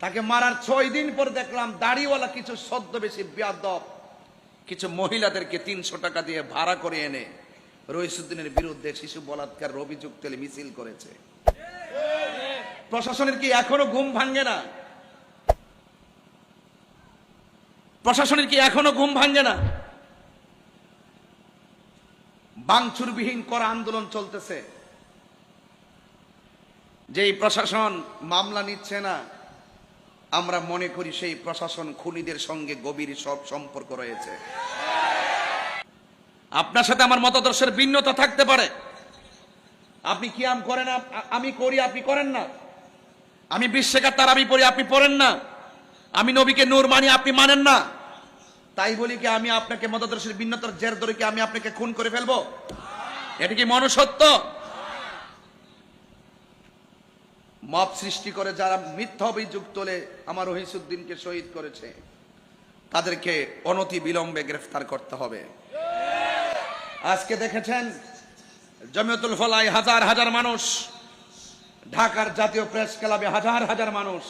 তাকে মারার ছয় দিন পর দেখলাম দাড়িওয়ালা কিছু সদ্য বেশি বিয়াদব। কিছু মহিলাদেরকে তিনশো টাকা দিয়ে ভাড়া করে এনে রইসুদ্দিনের বিরুদ্ধে শিশু বলাৎকার অভিযোগ তেলে মিছিল করেছে। প্রশাসনের কি এখনও ঘুম ভাঙ্গে না? প্রশাসনের কি এখনও ঘুম ভাঙ্গে না? বাংচুরবিহীন করা আন্দোলন চলতেছে। যেই প্রশাসন মামলা নিচ্ছে না আমরা মনে করি সেই প্রশাসন খুনিদের সঙ্গে গভীর সব সম্পর্ক রয়েছে। আপনার সাথে আমার মতাদর্শের ভিন্নতা থাকতে পারে। আপনি কি আম করেন আমি করি, আপনি করেন না। আমি বিশ্বেকার তার আমি পড়ি, আপনি পড়েন না। আমি নবীকে নূর মানি, আপনি মানেন না। তাই বলি কি, আমি আপনাকে মতাদর্শের ভিন্নতার জের ধরে কি আমি আপনাকে খুন করে ফেলব? এটা কি মনুষ্যত্ব? মব সৃষ্টি করে যারা মিথ্যা অভিযোগ তোলে আমার রহিসুদ্দিনকে শহীদ করেছে, তাদেরকে অনতি বিলম্বে গ্রেফতার করতে হবে। আজকে দেখেছেন জমিয়তুল ফলাই হাজার হাজার মানুষ, ঢাকার জাতীয় প্রেস ক্লাবে হাজার হাজার মানুষ।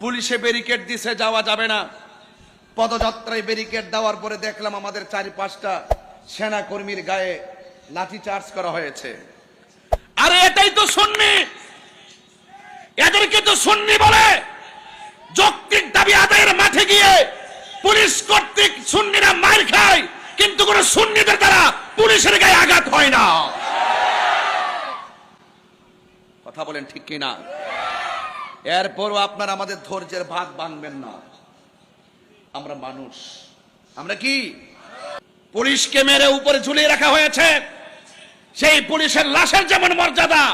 পুলিশে ব্যারিকেড দিছে, যাওয়া যাবে না। পদযাত্রায় ব্যারিকেড দেওয়ার পরে দেখলাম আমাদের চারি পাঁচটা সেনা কর্মীর গায়ে লাঠি চার্জ করা হয়েছে। আরে এটাই তো শুননি এদেরকে তো সুন্নি বলে। যৌক্তিক দাবি আদায়ের মাঠে গিয়ে পুলিশ কর্তৃক সুন্নিরা মার খায়, কিন্তু কোন সুন্নিদের দ্বারা পুলিশের গায়ে আঘাত হয় না। কথা বলেন ঠিক কিনা? এরপরও আপনারা আমাদের ধৈর্যের ভাত ভাঙবেন না। আমরা মানুষ। আমরা কি? পুলিশকে মেরে উপরে ঝুলিয়ে রাখা হয়েছে। সেই পুলিশের লাশের যেমন মর্যাদা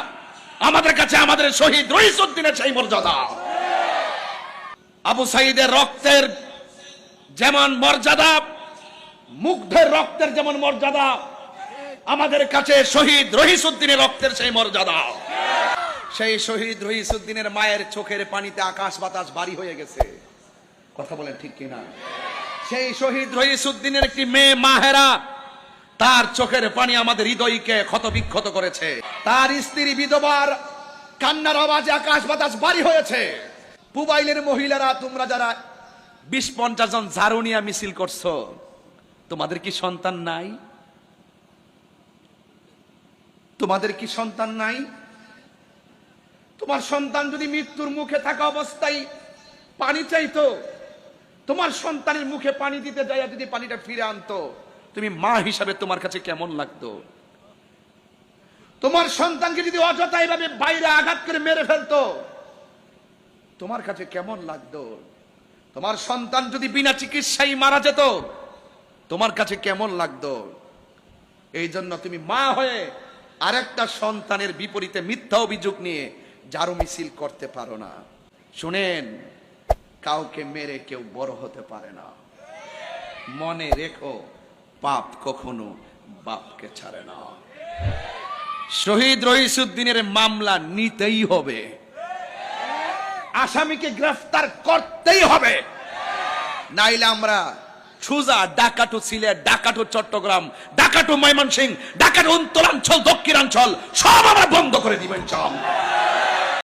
আমাদের কাছে আমাদের শহীদ রহিসুদ্দিনের সেই মর্যাদা। আবু সাইদের রক্তের যেমন মর্যাদা, মুগ্ধের রক্তের যেমন মর্যাদা, আমাদের কাছে শহীদ রহিসুদ্দিনের রক্তের সেই মর্যাদা। সেই শহীদ রহিসুদ্দিনের মায়ের চোখের পানিতে আকাশ বাতাস বাড়ি হয়ে গেছে। কথা বলেন ঠিক কিনা? সেই শহীদ রহিসুদ্দিনের একটি মেয়ে মাহেরা তার চোখের পানি আমাদের হৃদয়কে ক্ষত বিক্ষত করেছে। তার স্ত্রী বিধবার, কান্নার আওয়াজে আকাশ বাতাস বাড়ি হয়েছে। পুবাইলের মহিলারা, তোমরা যারা বিশ পঞ্চাশ জন ঝাড়ুনিয়া মিছিল করছ, তোমাদের কি সন্তান নাই? তোমাদের কি সন্তান নাই? তোমার সন্তান যদি মৃত্যুর মুখে থাকা অবস্থায় পানি চাইতো, তোমার সন্তানের মুখে পানি দিতে যায় যদি পানিটা ফিরে আনতো তুমি মা হিসাবে তোমার কাছে কেমন লাগতো? তোমার সন্তানকে যদি অযথা এভাবে বাইরে আঘাত করে মেরে ফেলতো, তোমার কাছে কেমন লাগতো? তোমার সন্তান যদি বিনা চিকিৎসায় মারা যেত, তোমার কাছে কেমন লাগতো? এই জন্য তুমি মা হয়ে আরেকটা সন্তানের বিপরীতে মিথ্যা অভিযোগ নিয়ে জারু মিছিল করতে পারো না। শুনেন, কাউকে মেরে কেউ বড় হতে পারে না। মনে রেখো পাপ কখনো বাপকে ছাড়ে না। শহীদ রহিসুদ্দিনের মামলা নিতেই হবে। আসামিকে গ্রেফতার করতেই হবে। নাইলে আমরা সুজা ডাকাটু সিলেট ডাকাটু চট্টগ্রাম ডাকাটু ময়মনসিং ডাকাটু উত্তরাঞ্চল দক্ষিণাঞ্চল, সব আমরা বন্ধ করে দিবেন সব